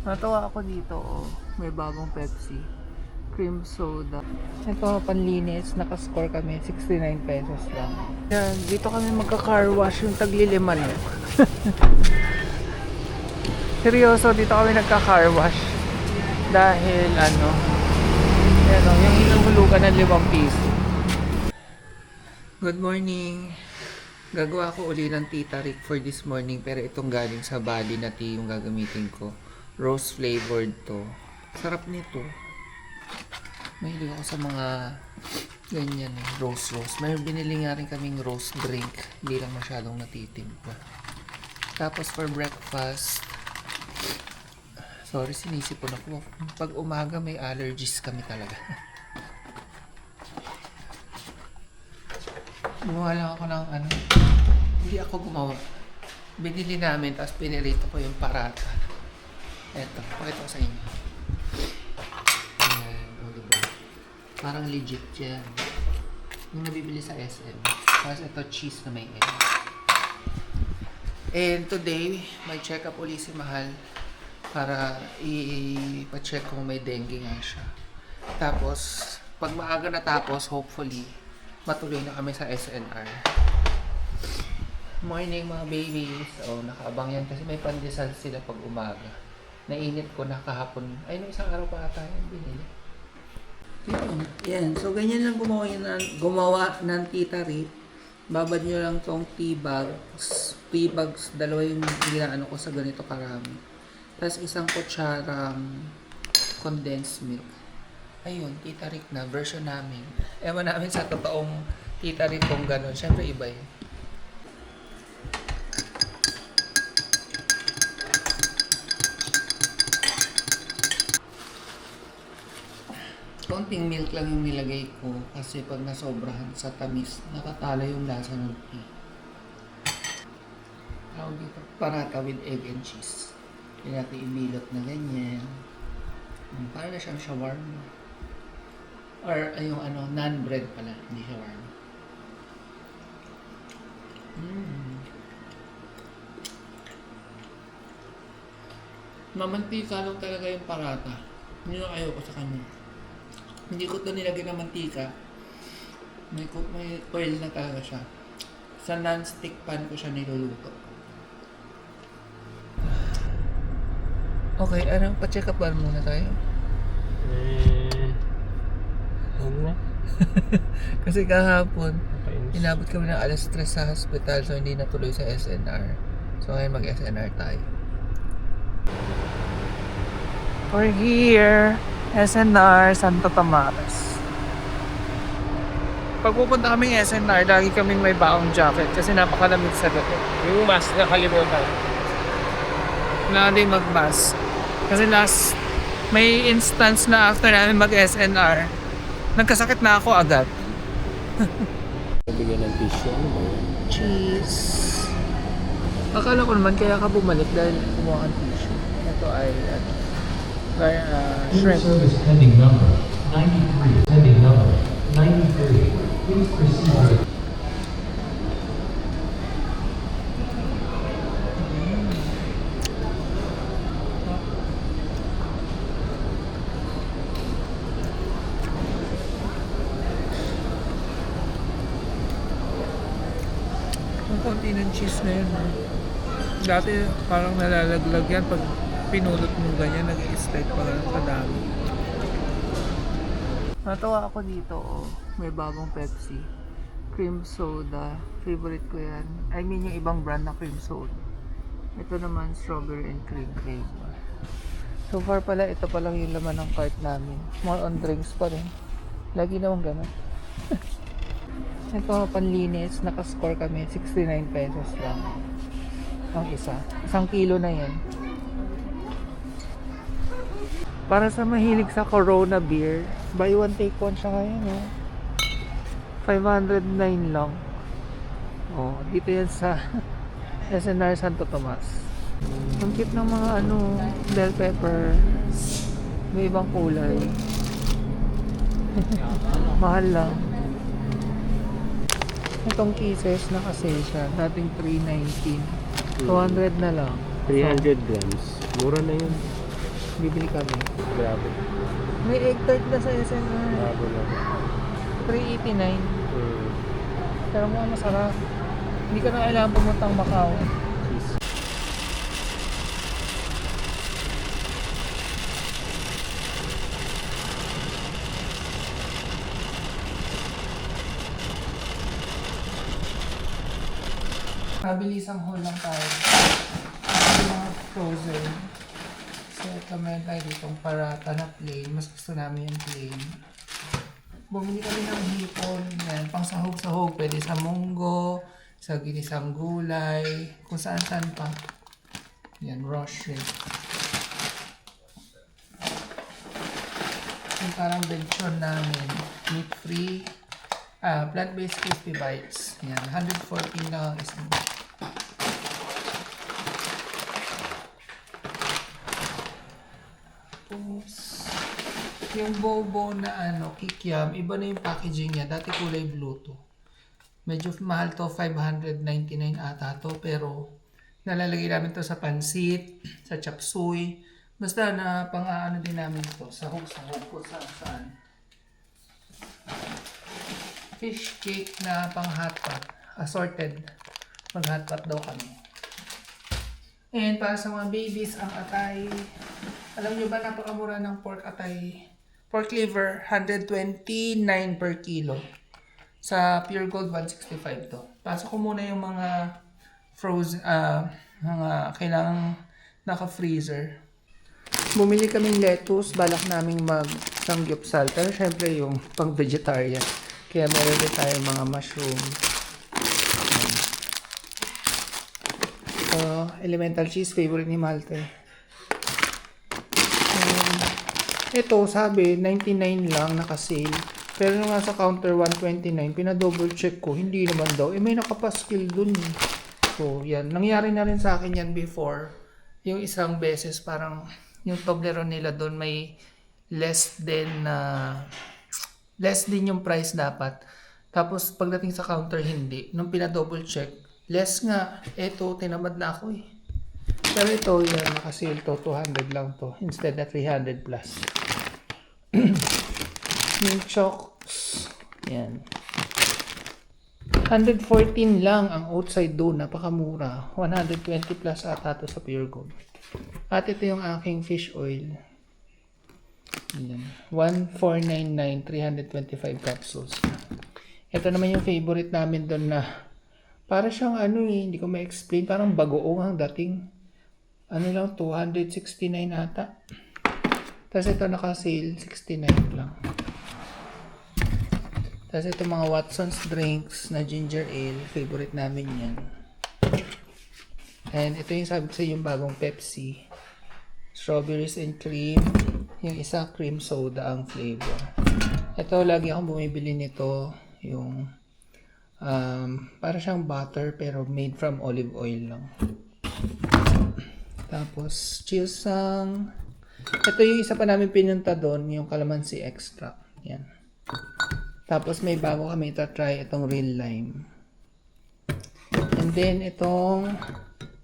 Natawa ako dito, oh. May bagong Pepsi. Cream soda. Ito, panlinis. Nakascore kami. 69 pesos lang. Yan, dito kami magka-car wash yung tagliliman. Seryoso, dito kami nagka-car wash. Dahil, ano, yan, oh, yung inuhulugan ng limang piso. Good morning. Gagawa ko uli ng Tita Rick for this morning pero itong galing sa body na tea yung gagamitin ko. Rose flavored to. Sarap nito. Mahilig ako sa mga ganyan eh. Rose rose. May binili nga rin kaming rose drink. Hindi lang masyadong natitimpa. Tapos for breakfast, sorry sinisipon ako. Pag umaga may allergies kami talaga. Gumawa lang ako ng ano. Hindi ako gumawa. Binili namin, tapos pinirito ko yung parata. Eto, pakita ko sa inyo. Ayan, o diba? Parang legit yan. Yung nabibili sa SM. Tapos ito, cheese na may egg. And today, may check-up uli si Mahal para i-check kung may dengue nga siya. Tapos, pag maaga natapos, hopefully, matuloy na kami sa SNR. Morning mga babies. Oh, nakaabang yan kasi may pandesal sila pag umaga. Nainit ko na kahapon. Ay, no, isang araw pa ata yan binili. Yun. Yan. So, ganyan lang gumawa, yun ng, gumawa ng tita Rip. Babad nyo lang tong tea bags. Tea bags, dalawa yung ginaano ko sa ganito karami. Tapos isang kutsarang condensed milk. Ayun, Tita Rick na, version namin. Ewan namin sa totoong Tita Rick kung gano'n. Siyempre iba yun. Konting milk lang yung nilagay ko kasi pag nasobrahan sa tamis, nakatala yung lasa ng tea. Tawag dito, parata with egg and cheese. Kaya natin ibilot na ganyan. Hmm, Para na siyang shawarma. Or ay, yung ano, non-bread pala, hindi shawarma. Mm. Mamantika lang talaga yung parata. Yun yung ayaw ko sa kanya. Hindi ko to nilagyan ng mantika. May, may oil na talaga siya. Sa non-stick pan ko siya niluluto. Okay, anong pa-check up muna tayo? Eh, huwag na. Kasi kahapon, inabot kami ng alas 3 sa hospital so hindi natuloy sa SNR. So ngayon mag-SNR tayo. We're here, SNR Santo Tomas. Pag pupunta kaming SNR, lagi kaming may baong jacket kasi napakalamig sa gabi. Yung mask na kalimutan. Kailangan din mag-mask. Kasi last, may instance na after namin mag-SNR, nagkasakit na ako agad. Bigyan ng tissue. Ano ba yun? cheese. Akala ko naman kaya ka bumalik dahil kumuha kang tissue. Ito ay ano, uh, shrimp. Service pending number 93. Pending number 93. Please proceed with Ang konti ng cheese na yun. ah. Dati parang nalalaglag yan pag pinulot mo ganyan, nag-i-slide pa ganun kadami. Natawa ako dito, oh. May bagong Pepsi. Cream soda. Favorite ko yan. I mean yung ibang brand na cream soda. Ito naman strawberry and cream flavor. So far pala, ito pa lang yung laman ng cart namin. More on drinks pa rin. Lagi naman ganun. Ito, panlinis. Nakascore kami. 69 pesos lang. Ang isa. Isang kilo na yan. Para sa mahilig sa Corona beer, buy one take one siya ngayon, oh. 509 lang. Oh, dito yan sa SNR Santo Tomas. Ang cute ng mga ano, bell pepper. May ibang kulay. Mahal lang. Itong kisses na siya, dating 319. 200 na lang. 300 grams. Mura na yun. Bibili kami. Grabe. May egg tart na sa SNR. Grabe na. 389. Hmm. Pero mukhang masarap. Hindi ka na kailangan pumuntang Macau. Mabilisang haul lang tayo. Ito mga frozen. So ito meron tayo ditong parata na plain. Mas gusto namin yung plain. Bumili kami ng hipon. Yan, pang sahog-sahog. Pwede sa munggo, sa ginisang gulay, kung saan-saan pa. Yan, raw shrimp. Yung parang lechon namin. Meat free. Ah, plant-based crispy bites. Yan, 114 lang ang isang. Tapos, yung bobo na ano, kikiam, iba na yung packaging niya. Dati kulay blue to. Medyo mahal to, 599 ata to. Pero, nalalagay namin to sa pansit, sa chapsuy. Basta na pang ano din namin to, sahog-sahog ko saan saan. Fish cake na pang hot. Assorted. Mag hot daw kami. And para sa mga babies, ang atay. Alam nyo ba, napakamura ng pork atay. Pork liver, 129 per kilo. Sa Pure Gold, 165 to. Pasok ko muna yung mga frozen, ah, mga kailangang naka-freezer. Bumili kaming lettuce, balak naming mag sangyupsal. Pero syempre yung pang vegetarian. Kaya meron din tayong mga mushroom. So, elemental cheese, favorite ni Malte. Ito, sabi, 99 lang naka-sale. Pero nung nasa counter 129, pinadouble check ko, hindi naman daw. Eh, may nakapaskil dun. eh. So, yan. Nangyari na rin sa akin yan before. Yung isang beses, parang yung Toblerone nila doon may less than na less din yung price dapat. Tapos pagdating sa counter hindi. Nung pinadouble check, less nga. Eto, tinamad na ako eh. Pero ito, yan, nakasale to, 200 lang to. Instead na 300 plus. yung chocks, yan. 114 lang ang outside doon, napakamura. 120 plus ata to sa Pure Gold. At ito yung aking fish oil. Yan. 1499, 325 capsules. Ito naman yung favorite namin doon na para siyang ano eh, hindi ko ma-explain, parang bagoong ang dating. Ano lang, 269 ata. Tapos ito naka-sale, 69 lang. Tapos ito mga Watson's drinks na ginger ale, favorite namin yan. And ito yung sabi sa yung bagong Pepsi. Strawberries and cream. Yung isa cream soda ang flavor. Ito lagi akong bumibili nito. Yung um, para siyang butter pero made from olive oil lang. Tapos chilsang. Ito yung isa pa namin pinunta doon, yung calamansi extra. Yan. Tapos may bago kami ita-try itong real lime. And then itong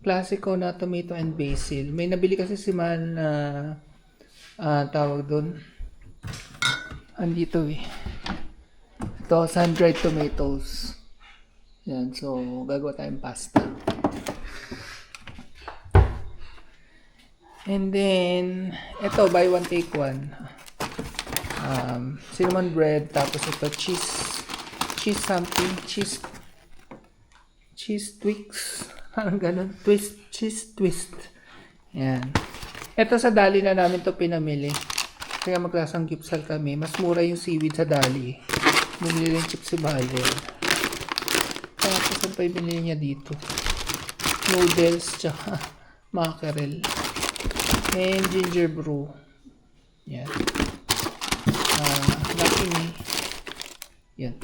klasiko na tomato and basil. May nabili kasi si Man na ah, tawag doon. Andito eh. Ito, sun-dried tomatoes. Yan, so gagawa tayong pasta. And then, ito, buy one, take one. Um, cinnamon bread, tapos ito, cheese, cheese something, cheese, cheese twix, parang ganun, twist, cheese twist. Yan. Ito sa Dali na namin to pinamili. Kaya maglasang gipsal kami. Mas mura yung seaweed sa Dali. Bumili rin chips si Bale. Tapos ang pa binili niya dito? Noodles, tsaka mackerel. And ginger brew. Yan. Ah, lucky me. Yan.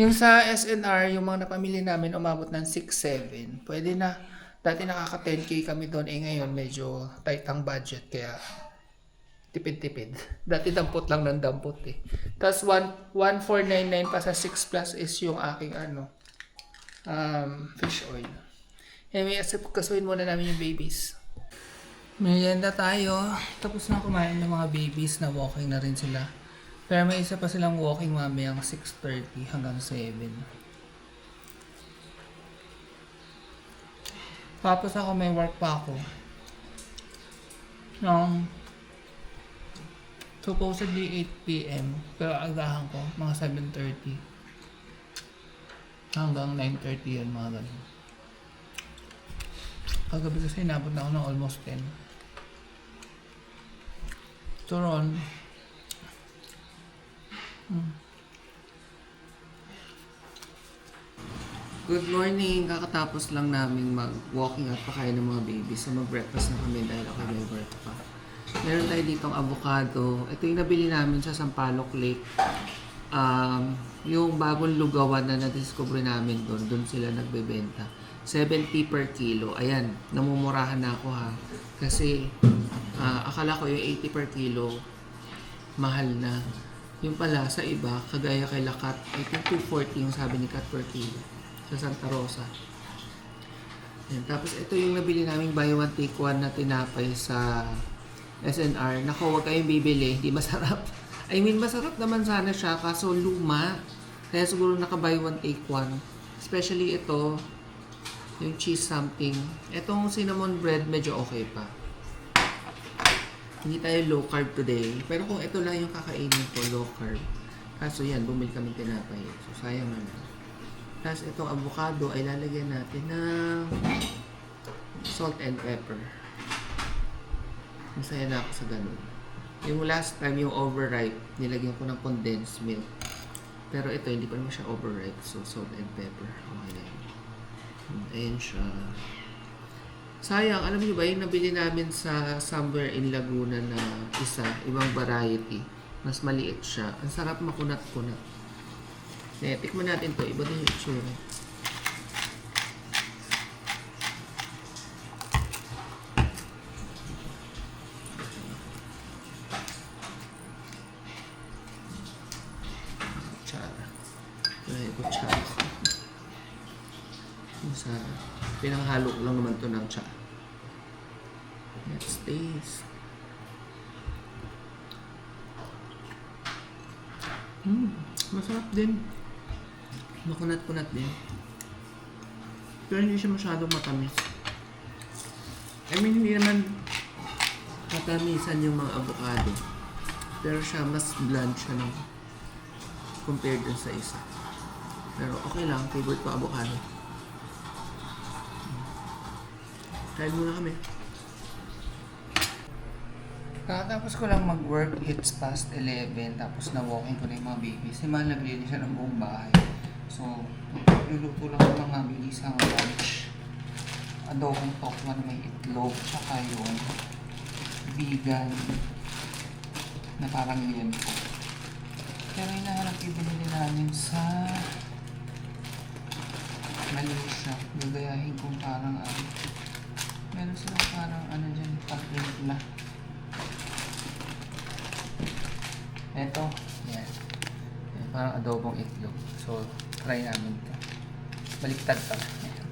Yung sa SNR, yung mga napamili namin umabot ng 6-7. Pwede na. Dati nakaka 10k kami doon. Eh ngayon medyo tight ang budget. Kaya tipid-tipid. Dati dampot lang ng dampot eh. Tapos 1,499 pa sa 6 plus is yung aking ano, um, fish oil. Anyway, asip kasuin muna namin yung babies. Merienda tayo. Tapos na kumain ng mga babies na walking na rin sila. Pero may isa pa silang walking mamayang 6.30 hanggang 7. Tapos ako may work pa ako. Nung supposedly 8pm. Pero agahan ko, mga 7.30. Hanggang 9.30 yun, mga ganun. Kagabi kasi inabot na ako ng almost 10. Turon. Hmm. Good morning! Kakatapos lang namin mag-walking at pakain ng mga babies. So mag-breakfast na kami dahil ako may work pa. Meron tayo ditong avocado. Ito yung nabili namin sa Sampaloc Lake. Um, yung bagong lugawan na na-discover namin doon, doon sila nagbebenta. 70 per kilo. Ayan, namumurahan na ako ha. Kasi ah, akala ko yung 80 per kilo, mahal na. Yung pala, sa iba, kagaya kay Lakat, I think 240 yung sabi ni Kat per kilo sa Santa Rosa. Ayan, tapos ito yung nabili naming buy one take one na tinapay sa SNR. Nako, huwag kayong bibili, hindi masarap. I mean, masarap naman sana siya, kaso luma. Kaya siguro naka buy one take one. Especially ito, yung cheese something. Itong cinnamon bread, medyo okay pa. Hindi tayo low carb today. Pero kung ito lang yung kakainin ko, low carb. Kaso yan, bumili kami tinapay. So, sayang naman. Tapos itong avocado ay lalagyan natin ng salt and pepper. Masaya na ako sa ganun. Yung last time, yung overripe, nilagyan ko ng condensed milk. Pero ito, hindi pa naman siya overripe. So, salt and pepper. Okay na yun. Ayan siya. Sayang, alam niyo ba, yung nabili namin sa somewhere in Laguna na isa, ibang variety. Mas maliit siya. Ang sarap makunat-kunat. Eh, tikman natin to. Iba din yung itsura. Kutsara. Wala yung kutsara ko. Yung Sa, pinanghalo ko lang naman to ng tsa. Let's taste. Hmm, masarap din. Makunat-kunat din. Pero hindi siya masyadong matamis. I mean, hindi naman matamisan yung mga avocado. Pero siya, mas bland siya ng compared dun sa isa. Pero okay lang, favorite ko avocado. Kain muna kami. Kakatapos ko lang mag-work, hits past 11, tapos na-walking ko na yung mga babies. Si Mahal naglinis siya ng buong bahay. So, luluto lang ko ng mga bilisang lunch. Adobong tokwa na may itlog, tsaka yung vegan na parang liempo. Pero hinahanap yung binili namin sa Malaysia. Gagayahin kong parang ano. Meron silang parang ano dyan, pag-impla. Ito, yan. yan. Parang adobong itlog. So, try namin ito. Baliktad pa. Yan.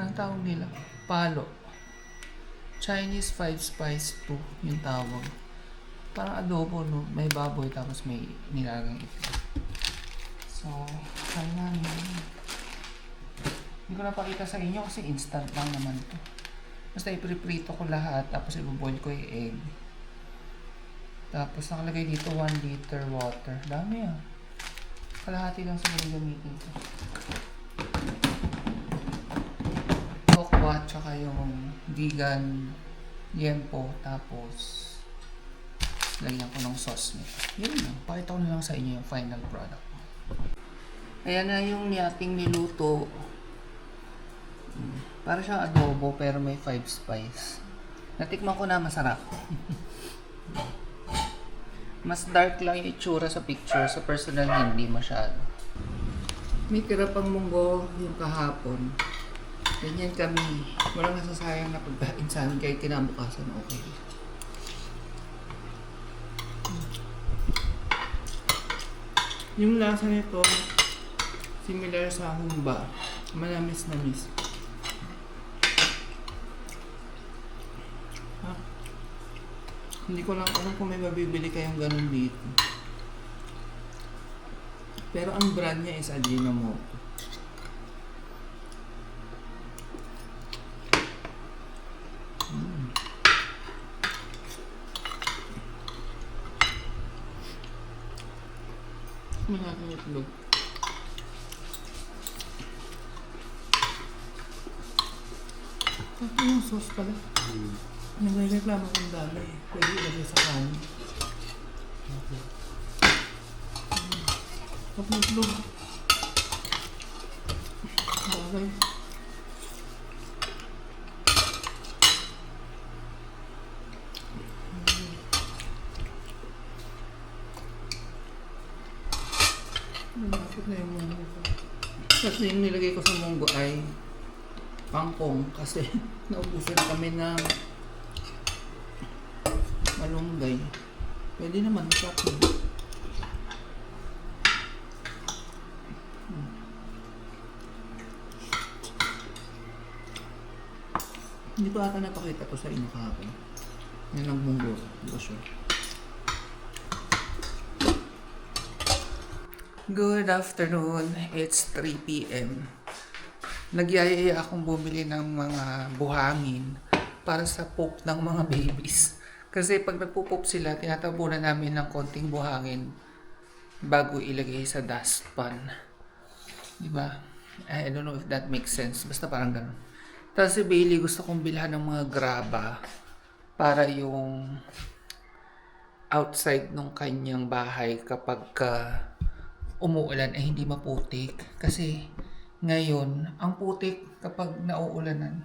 Anong tawag nila? Palo. Chinese five spice 2 yung tawag. Parang adobo, no? May baboy tapos may nilagang itlog. So, try namin. Hindi ko napakita sa inyo kasi instant lang naman to. Basta ipriprito ko lahat tapos iboboil ko yung egg. Tapos nakalagay dito 1 liter water. Dami ah. Kalahati lang siguro gamitin ko. Tokwa tsaka yung vegan liempo. Tapos lagyan ko ng sauce nito. Yun lang. Pakita ko na lang sa inyo yung final product. Ayan na yung ating niluto. Para siyang adobo pero may 5 spice. Natikman ko na masarap. Mas dark lang yung itsura sa picture. Sa personal, hindi masyado. May tira pang munggo yung kahapon. Ganyan kami. Walang nasasayang na pagkain sa amin kahit kinabukasan okay. Yung lasa nito, similar sa humba. Manamis-namis. Hindi ko lang alam kung may mabibili kayong ganun dito. Pero ang brand niya is Ajinomoto. Mm. Malaki yung itlog. Ito yung sauce pala. Nagreklamo kong dami. Pwede ilagay sa kanin. Tapos yung itlog. Bagay. Malapit na yung munggo ko. Tapos yung nilagay ko sa munggo ay pangkong kasi naubusan kami ng malunggay. Pwede naman, yun. Hmm. Hindi ko ata napakita to sa inyo kahapon. Yan ang munggo. Hindi ko sure. Good afternoon. It's 3 p.m. Nagyayaya akong bumili ng mga buhangin para sa poop ng mga babies. Kasi pag nagpo-poop sila, tinatabunan namin ng konting buhangin bago ilagay sa dustpan. Di ba? I don't know if that makes sense. Basta parang ganun. Tapos si Bailey gusto kong bilhan ng mga graba para yung outside ng kanyang bahay kapag ka umuulan ay hindi maputik. Kasi ngayon, ang putik kapag nauulanan.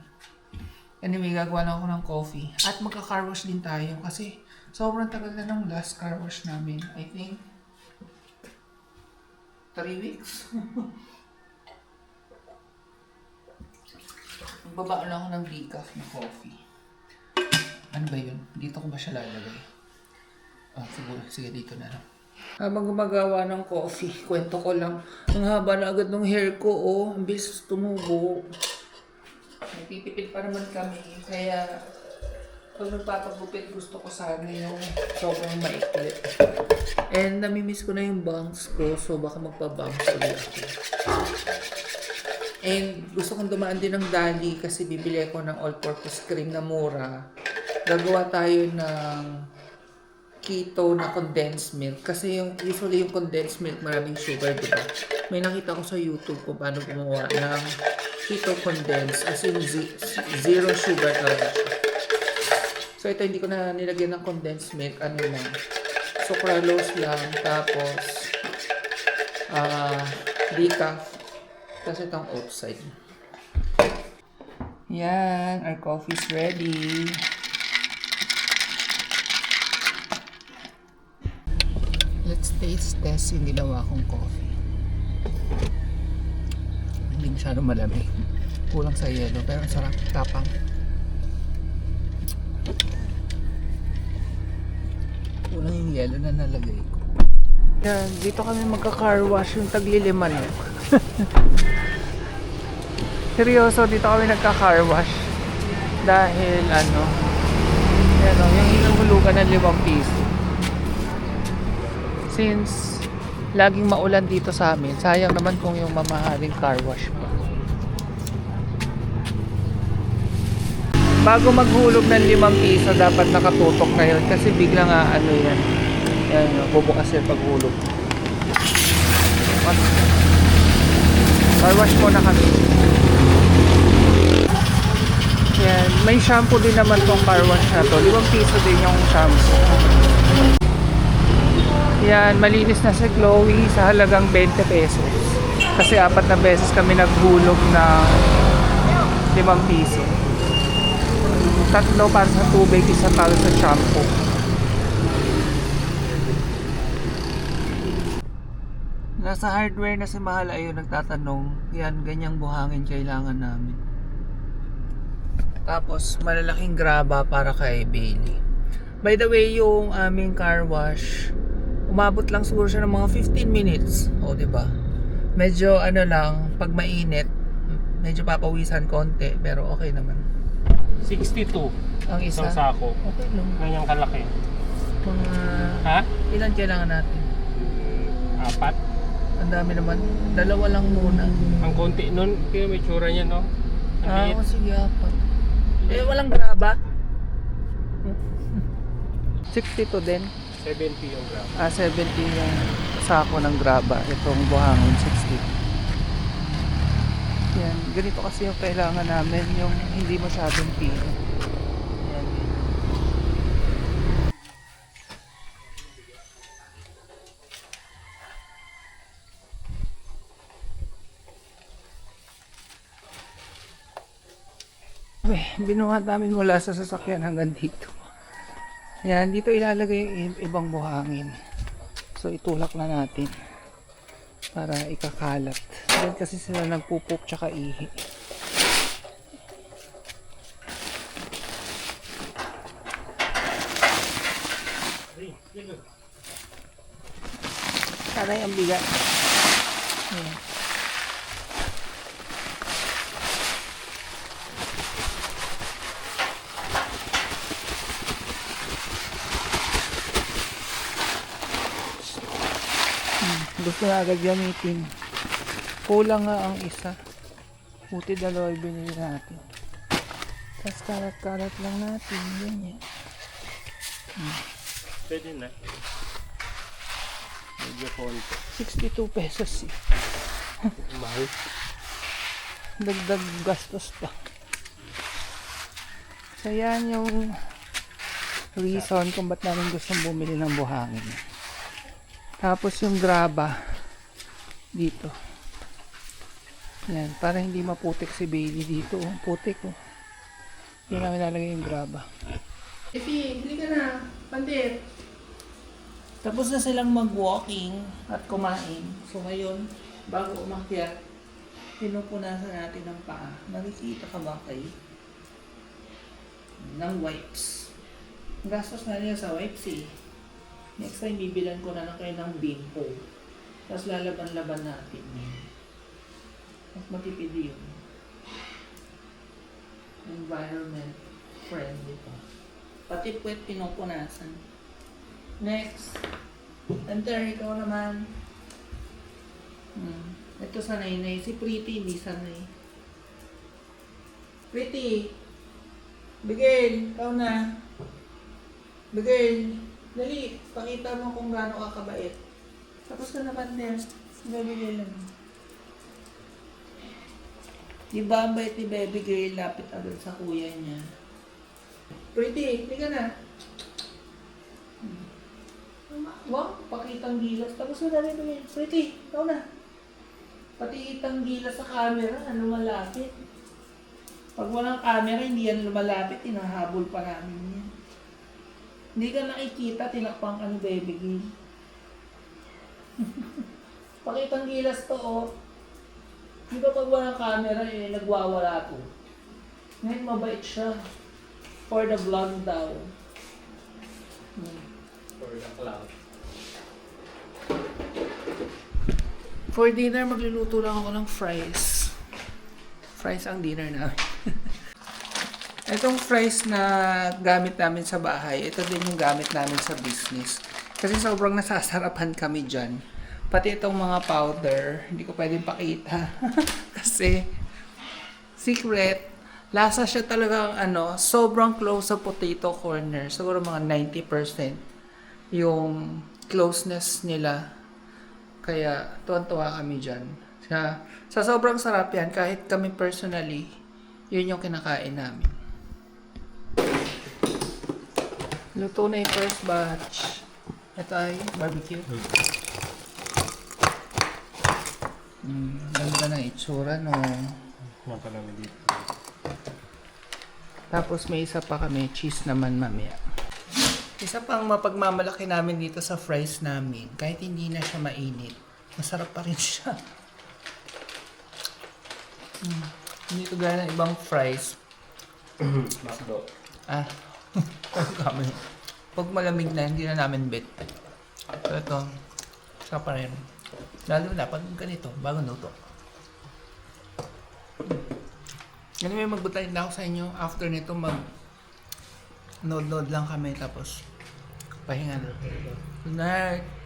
Anyway, gagawa lang ako ng coffee. At magka-car wash din tayo kasi sobrang tagal na ng last car wash namin. I think 3 weeks. Magbaba lang ako ng decaf na coffee. Ano ba yun? Dito ko ba siya lalagay? Ah, siguro. Sige, dito na lang. Habang gumagawa ng coffee, kwento ko lang. Ang haba na agad ng hair ko, oh. Ang bilis tumubo. Nagtitipid pa naman kami. Kaya, pag nagpapagupit, gusto ko sana yung sobrang maikli. And namimiss ko na yung bangs ko, so baka magpa-bangs ulit ako. And gusto kong dumaan din ng Dali kasi bibili ako ng all-purpose cream na mura. Gagawa tayo ng keto na condensed milk. Kasi yung, usually yung condensed milk, maraming sugar, di ba? May nakita ko sa YouTube kung paano gumawa ng keto condensed. As in, ze- zero sugar talaga siya. So, ito hindi ko na nilagyan ng condensed milk. Ano lang. Sucralose lang. Tapos, ah, decaf. Tapos itong outside. Yan. Our coffee's ready. Let's taste test yung ginawa kong coffee. Masyado malamig. Kulang sa yelo, pero ang sarap. Tapang. Kulang yung yelo na nalagay ko. Yan, dito kami magka-car wash yung tagliliman. Seryoso, dito kami nagka-car wash. Dahil ano, yan o, yung hinuhulugan ng limang piso since laging maulan dito sa amin, sayang naman kung yung mamahaling car wash pa. Bago maghulog ng limang piso, dapat nakatutok na yun kasi bigla nga ano yan. Yan, bubukas yan paghulog. Car wash muna kami. Yan, may shampoo din naman tong car wash na to. Limang piso din yung shampoo. Yan, malinis na si Chloe sa halagang 20 pesos. Kasi apat na beses kami naghulog na 5 piso. Tatlo para sa tubig, isa para sa shampoo. Nasa hardware na si Mahal ayun nagtatanong, yan, ganyang buhangin kailangan namin. Tapos, malalaking graba para kay Bailey. By the way, yung aming car wash, umabot lang siguro siya ng mga 15 minutes. O, di ba? Medyo ano lang, pag mainit, medyo papawisan konti, pero okay naman. 62. Ang isa? Isang sako. Okay lang. Ganyang kalaki. Mga... Ha? Ilan kailangan natin? Hmm, apat. Ang dami naman. Dalawa lang muna. Ang konti nun, kaya may tsura niya, no? Ang Ah, liit. oh, sige, apat. Eh, walang graba? 62 din. 70 yung gram. Ah, 70 yung sako ng graba. Itong buhangin, 60. Yan. Ganito kasi yung kailangan namin. Yung hindi masyadong pino. Yan. Uy, binuhat namin mula sa sasakyan hanggang dito. Yan, dito ilalagay yung ibang buhangin. So, itulak na natin para ikakalat. Diyan kasi sila nagpupok tsaka ihi. Sanay ang bigat. Ayan. Gusto na agad gamitin. Kulang nga ang isa. Buti dalawa yung binili natin. Tapos karat-karat lang natin. Ganyan. Pwede na. Medyo konti. 62 pesos eh. Mahal. Dagdag gastos pa. So yan yung reason kung ba't namin gustong bumili ng buhangin. Tapos yung graba dito. Yan, para hindi maputik si Bailey dito. Oh, putik oh. Hindi namin nalagay yung graba. Epi, hindi ka na. Pandit. Tapos na silang mag-walking at kumain. So ngayon, bago umakyat, pinupunasan natin ng paa. Nakikita ka ba kayo? Ng wipes. Gastos na niya sa wipes eh. Next time, bibilan ko na lang kayo ng bimpo. Tapos lalaban-laban natin yun. Mas matipid yun. Environment friendly pa. Pati puwet pinupunasan. Next. Enter, ikaw naman. Hmm. Ito sanay na Si Pretty, hindi sanay. Pretty. Bigel, ikaw na. Bigel. Dali, pakita mo kung gaano ka kabait. Tapos ka naman din. Bibigil lang. Di ba ang bait ni Baby Girl lapit agad sa kuya niya? Pretty, hindi ka na. Wow, pakitang gilas. Tapos na dali Bigel. Pretty, ikaw na. Pati itang gilas sa camera, ano malapit. Pag walang camera, hindi yan lumalapit, hinahabol pa namin. Hindi ka nakikita, tinakpang ka ni Baby Gil. Pakitang gilas to, oh. Di ba pag walang camera, eh, nagwawala to. Ngayon, mabait siya. For the vlog daw. Hmm. For the cloud. For dinner, magluluto lang ako ng fries. Fries ang dinner namin. Itong fries na gamit namin sa bahay, ito din yung gamit namin sa business. Kasi sobrang nasasarapan kami dyan. Pati itong mga powder, hindi ko pwedeng pakita. Kasi, secret, lasa siya talagang ano, sobrang close sa potato corner. Siguro mga 90% yung closeness nila kaya tuwan-tuwa kami dyan. Sa, sa sobrang sarap yan, kahit kami personally, yun yung kinakain namin. Luto na yung first batch. Ito ay barbecue. Mm, ganda na itsura no. Namin dito. Tapos may isa pa kami, cheese naman mamaya. Isa pang mapagmamalaki namin dito sa fries namin, kahit hindi na siya mainit, masarap pa rin siya. Mm. Hindi ito gaya ng ibang fries. Makdo. Ah, Pag malamig na, hindi na namin bit. So ito, isa pa rin. Lalo na pag ganito, bago luto. Anyway, magbutay na ako sa inyo. After nito, mag nod-nod lang kami tapos pahinga na. Good night.